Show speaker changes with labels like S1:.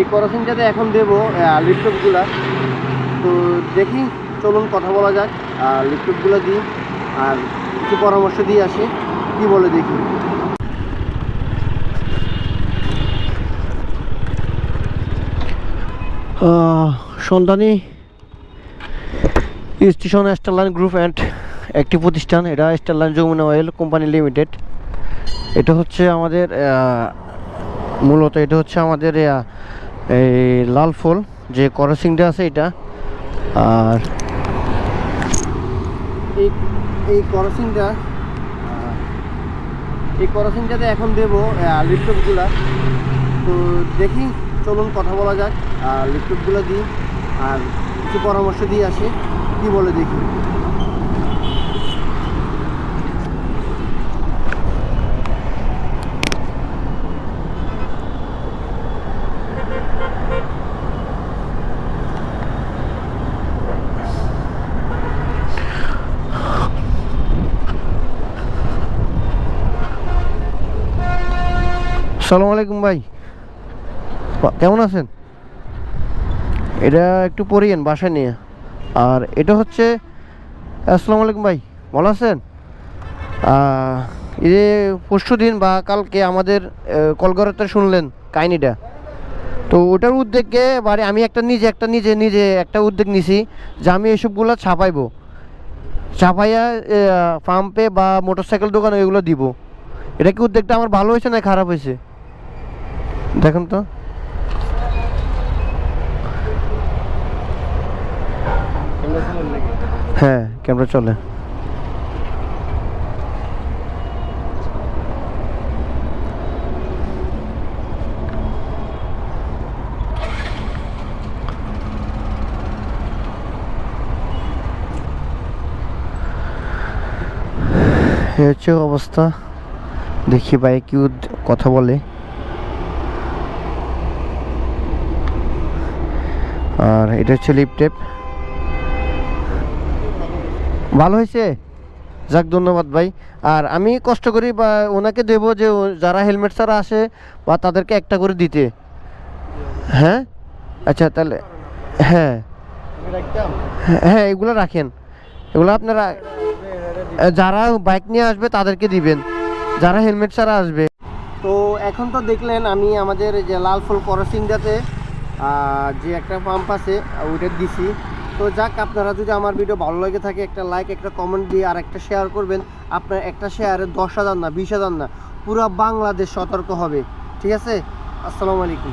S1: এই ক্রসিংটাতে এখন দেবো লিপটপগুলা তো দেখি, চলুন কথা বলা যাক। আর লিপটপগুলো দিই, আর কিছু পরামর্শ দিয়ে আসি, কি বলে দেখি। সন্ধানী স্টেশন স্টারলাইন গ্রুপ অ্যান্ড একটি প্রতিষ্ঠান, এটা Starline Jamuna oil company limited. এটা হচ্ছে আমাদের মূলত এটা হচ্ছে আমাদের এই লাল ফুল, যে করসিংটা আছে এটা, আর এই করসিংটা এই করসিংটাতে এখন দেবো লিপটপগুলা তো দেখি, চলুন কথা বলা যাক আর লিপটপগুলো দিই, আর কিছু পরামর্শ দিয়ে আসি, কি বলে দেখি। সালাম আলাইকুম ভাই। কেমন আছেন? এটা একটু পড়িয়েন বাসায় নিয়ে। আর এটা হচ্ছে, আসসালামু আলাইকুম ভাই, ভালো আছেন? এই যে পরশু দিন বা কালকে আমাদের কলকাতাতে শুনলেন কাহিনিটা। তো ওটার উদ্যোগে বাড়ি, আমি একটা নিজে একটা নিজে নিজে একটা উদ্যোগ নিছি যে আমি এসবগুলো ছাপাইবো। ছাপাইয়া পাম্পে বা মোটরসাইকেল দোকানে এগুলো দিব। এটা কি উদ্যোগটা আমার ভালো হয়েছে না খারাপ হয়েছে? দেখুন তো। হ্যাঁ ক্যামেরা চলে। হচ্ছে অবস্থা। দেখি ভাই কি উদ- কথা বলে। আর এটা হচ্ছে লিপ টেপ ভালো হয়েছে? যাক ধন্যবাদ ভাই। আর আমি কষ্ট করি বা ওনাকে দেবো যে যারা হেলমেট ছাড়া আসে বা তাদেরকে একটা করে দিতে। হ্যাঁ? আচ্ছা তাহলে হ্যাঁ। হ্যাঁ, হ্যাঁ এগুলো রাখেন। এগুলো আপনারা যারা বাইক নিয়ে আসবে তাদেরকে দিবেন। যারা হেলমেট ছাড়া আসবে। তো এখন তো দেখলেন আমি আমাদের যে লাল ফুল করসিংটাতে যে একটা পাম্প আছে ওইটা দিছি। তো যাক, আপনারা যদি আমার ভিডিও ভালো লাগে থাকে, একটা লাইক একটা কমেন্ট দিয়ে আর একটা শেয়ার করবেন। আপনার একটা শেয়ারে দশ হাজার না, বিশ হাজার না, পুরো বাংলাদেশ সতর্ক হবে। ঠিক আছে? আসসালামু আলাইকুম।